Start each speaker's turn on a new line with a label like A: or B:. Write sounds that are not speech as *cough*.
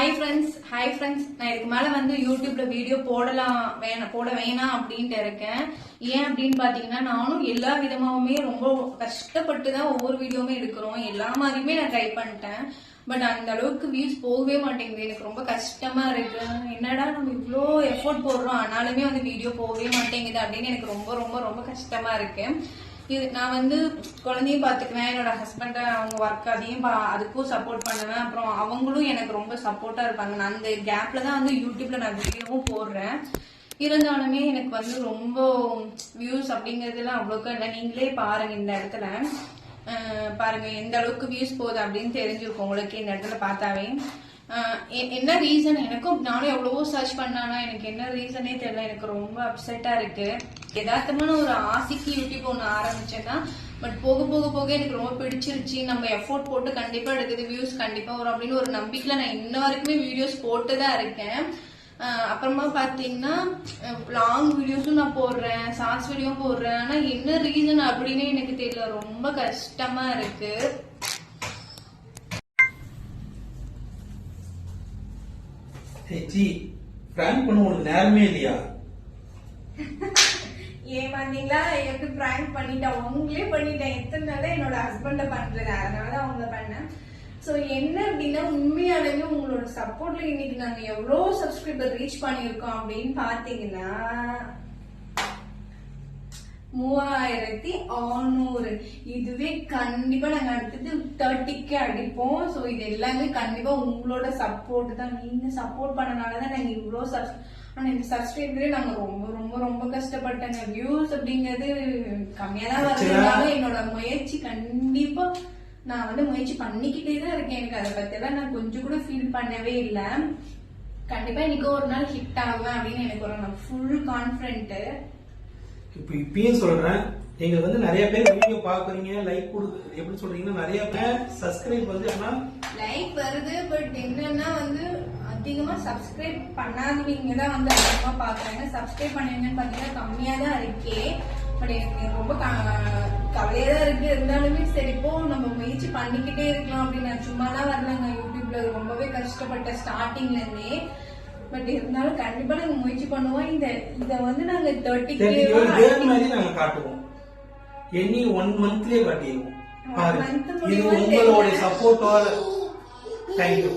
A: நான் இதுக்கு மேலே வந்து யூடியூப்ல வீடியோ போடலாம் வேணாம் போட வேணாம் அப்படின்ட்டு இருக்கேன். ஏன் அப்படின்னு பார்த்தீங்கன்னா நானும் எல்லா விதமாகவுமே ரொம்ப கஷ்டப்பட்டு தான் ஒவ்வொரு வீடியோவுமே எடுக்கிறோம். எல்லா மாதிரியுமே நான் ட்ரை பண்ணிட்டேன். பட் அந்த அளவுக்கு வியூஸ் போகவே மாட்டேங்குது. எனக்கு ரொம்ப கஷ்டமா இருக்கு. என்னடா நம்ம இவ்வளோ எஃபோர்ட் போடுறோம் ஆனாலுமே வந்து வீடியோ போகவே மாட்டேங்குது அப்படின்னு எனக்கு ரொம்ப ரொம்ப ரொம்ப கஷ்டமா இருக்கு. இது நான் வந்து குழந்தையும் பார்த்துக்குவேன் என்னோட ஹஸ்பண்டை அவங்க ஒர்க் அதையும் பா அதுக்கும் சப்போர்ட் பண்ணுவேன். அப்புறம் அவங்களும் எனக்கு ரொம்ப சப்போர்ட்டா இருப்பாங்க. நான் அந்த கேப்ல தான் வந்து யூடியூப்ல நான் வீடியோவும் போடுறேன். இருந்தாலுமே எனக்கு வந்து ரொம்ப வியூஸ் அப்படிங்கறதுலாம் அவ்வளோக்கா இல்லை. நீங்களே பாருங்க இந்த இடத்துல. பாருங்க எந்த அளவுக்கு வியூஸ் போகுது அப்படின்னு தெரிஞ்சிருக்கும். உங்களுக்கு இந்த இடத்துல பார்த்தாவே. என்ன ரீசன் எனக்கும் நானும் எவ்வளவோ சர்ச் பண்ணானா எனக்கு என்ன ரீசனே தெரியல. எனக்கு ரொம்ப அப்செட்டா இருக்கு. யதார்த்தமான ஒரு ஆசைக்கு யூடியூப் ஒன்று ஆரம்பிச்சேன்னா பட் போக போக போக எனக்கு ரொம்ப பிடிச்சிருச்சு. நம்ம எஃபோர்ட் போட்டு கண்டிப்பா எடுக்குது வியூஸ் கண்டிப்பா வரும் அப்படின்னு ஒரு நம்பிக்கையில நான் இன்ன வரைக்குமே வீடியோஸ் போட்டு தான் இருக்கேன். அப்புறமா பாத்தீங்கன்னா லாங் வீடியோஸும் நான் போடுறேன் ஷார்ட்ஸ் வீடியோ போடுறேன். ஆனா என்ன ரீசன் அப்படின்னு எனக்கு தெரியல. ரொம்ப கஷ்டமா இருக்கு.
B: ஹெச்சி பிராங்க் பண்ண உனக்கு நேரமே இல்லையா? *laughs*
A: ஏன் வந்தீங்களா? எப்படி பிராங்க் பண்ணிட்டேன் உங்களே பண்ணிட்டேன். எத்தனை நாள் என்னோட ஹஸ்பண்ட பண்றது அதனால அவங்கள பண்ணேன். சோ என்ன அப்படின்னா உண்மையாலுமே உங்களோட சப்போர்ட்ல இன்னைக்கு நாங்க எவ்வளவு சப்ஸ்கிரைபர் ரீச் பண்ணியிருக்கோம் அப்படின்னு பாத்தீங்கன்னா மூவாயிரத்தி ஆறுநூறு. இதுவே கண்டிப்பா நாங்க அடுத்தது தேர்ட்டிக்கு அடிப்போம். சோ இது எல்லாமே கண்டிப்பா உங்களோட சப்போர்ட் தான். நீங்க சப்போர்ட் பண்ணனாலதான் நாங்க இவ்வளவு சப் ஆனா இந்த சப்ஸ்கிரைபரே நாங்க ரொம்ப ரொம்ப ரொம்ப கஷ்டப்பட்டேங்க. வியூஸ் அப்படிங்கிறது கம்மியா தான் வருதுனாலும் என்னோட முயற்சி கண்டிப்பா நான் வந்து முயற்சி பண்ணிக்கிட்டே தான் இருக்கேன். எனக்கு அதை பத்தி எல்லாம் நான் கொஞ்சம் கூட ஃபீல் பண்ணவே இல்லை. கண்டிப்பா இன்னைக்கு ஒரு நாள் ஹிட் ஆகுவேன் அப்படின்னு எனக்கு ஒரு ஃபுல் கான்பிடன்ட்
B: இப்போ இப்பயும் சொல்றேன் நீங்க வந்து நிறைய பேர் வீடியோ பாக்குறீங்க லைக் கொடுக்குது எப்படி சொல்றீங்கன்னா நிறைய பேர் சப்ஸ்கிரைப் வந்து ஆனா
A: லைக் வருது பட் என்னன்னா வந்து அதிகமா சப்ஸ்கிரைப் பண்ணாதவங்க தான் வந்து அதிகமா பாக்குறாங்க சப்ஸ்கிரைப் பண்ணுவீங்கன்னு பாத்தீங்கன்னா கம்மியா தான் இருக்கே. பட் எனக்கு ரொம்ப கவலையா தான் இருக்கு. இருந்தாலுமே சரி இப்போ நம்ம முயற்சி பண்ணிக்கிட்டே இருக்கலாம் அப்படின்னு நான் சும்மா தான் வரலங்க. யூடியூப்ல ரொம்பவே கஷ்டப்பட்ட ஸ்டார்டிங்ல இருந்தே. பட் இருந்தாலும் கண்டிப்பா நாங்க முயற்சி பண்ணுவோம். இந்த இத வந்து நாங்க தேர்ட்டி
B: இதே மாதிரி நாங்க காட்டுவோம். எனி ஒன் மந்த்லயே காட்டிடுவோம். பாருங்க. இது உங்களுடைய. சப்போர்ட்டோட தேங்க்யூ